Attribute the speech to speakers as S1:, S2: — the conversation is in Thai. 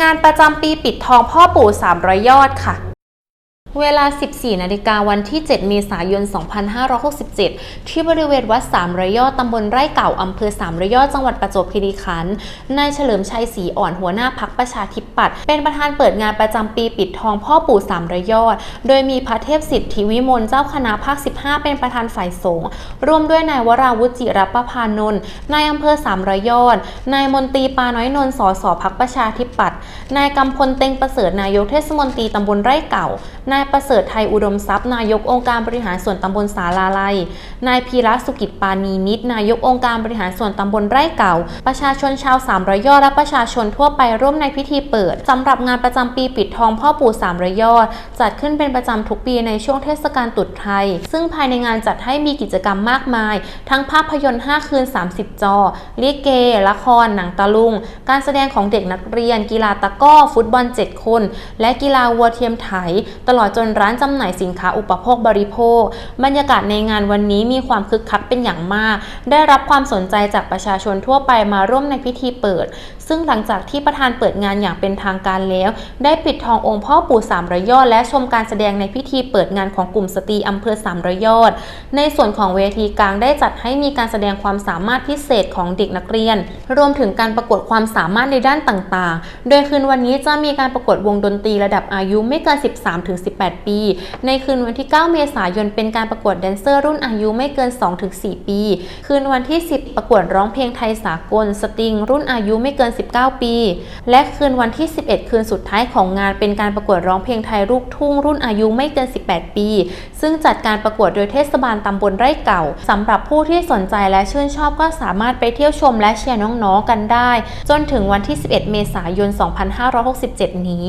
S1: งานประจำปีปิดทองพ่อปู่300ยอดค่ะ เวลา 14 นาฬิกาวันที่ 7 เมษายน 2567 ที่บริเวณวัดสามระยอดตำบลไร่เก่า อำเภอสามระยอด จังหวัดประจวบคีรีขันธ์ นายเฉลิมชัยศรีอ่อนหัวหน้าพักประชาธิปัตย์ เป็นประธานเปิดงานประจำปีปิดทองพ่อปู่สามระยอด โดยมีพระเทพสิทธิวิมลเจ้าคณะภาค 15 เป็นประธานฝ่ายสงฆ์ ร่วมด้วยนายวราวุจิรประพานนท์ นายอำเภอสามระยอด นายมนตรีปาน้อยนนท์ สสพักประชาธิปัตย์ นายกำพลเต็งประเสริฐนายกเทศมนตรีตำบลไร่เก่านายายประเสริฐไทยอุดมทรัพย์นายกองค์การบริหารส่วนตำบลสาลาไลนายพีระสุกิจปานีนิดนายกองค์การบริหารส่วนตำบลไร่เก่า ประชาชนชาวสามระยอดและประชาชนทั่วไปร่วมในพิธีเปิดสำหรับงานประจำปีปิดทองพ่อปู่สามระยอด จัดขึ้นเป็นประจำทุกปีในช่วงเทศกาลตรุษไทย ซึ่งภายในงานจัดให้มีกิจกรรมมากมาย ทั้งภาพยนตร์5คืน 30 จอลิเก ละคร หนังตะลุง การแสดงของเด็กนักเรียน กีฬาตะก้อ ฟุตบอล 7 คน และกีฬาวัวเทียมไถ ตลอดจนร้านจำหน่ายสินค้าอุปโภคบริโภค บรรยากาศในงานวันนี้มีความคึกคักเป็นอย่างมาก ได้รับความสนใจจากประชาชนทั่วไปมาร่วมในพิธีเปิด ซึ่งหลังจากที่ประธานเปิดงานอย่างเป็นทางการแล้ว ได้ปิดทององค์พ่อปู่สามระยอด และชมการแสดงในพิธีเปิดงานของกลุ่มสตรีอำเภอสามระยอด ในส่วนของเวทีกลางได้จัดให้มีการแสดงความสามารถพิเศษของเด็กนักเรียน รวมถึงการประกวดความสามารถในด้านต่างๆ โดยคืนวันนี้จะมีการประกวดวงดนตรีระดับอายุไม่เกิน 13-18ปี ในคืนวันที่ 9 เมษายนเป็นการประกวดแดนเซอร์รุ่นอายุไม่เกิน 2-4 ปี คืนวันที่ 10 ประกวดร้องเพลงไทยสากล สตริง รุ่นอายุไม่เกิน 19 ปี และคืนวันที่ 11 คืนสุดท้ายของงานเป็นการประกวดร้องเพลงไทยลูกทุ่งรุ่นอายุไม่เกิน 18 ปี ซึ่งจัดการประกวดโดยเทศบาลตำบลไร่เก่าสำหรับผู้ที่สนใจและชื่นชอบก็สามารถไปเที่ยวชมและเชียร์น้องๆกันได้ จนถึงวันที่ 11 เมษายน 2567 นี้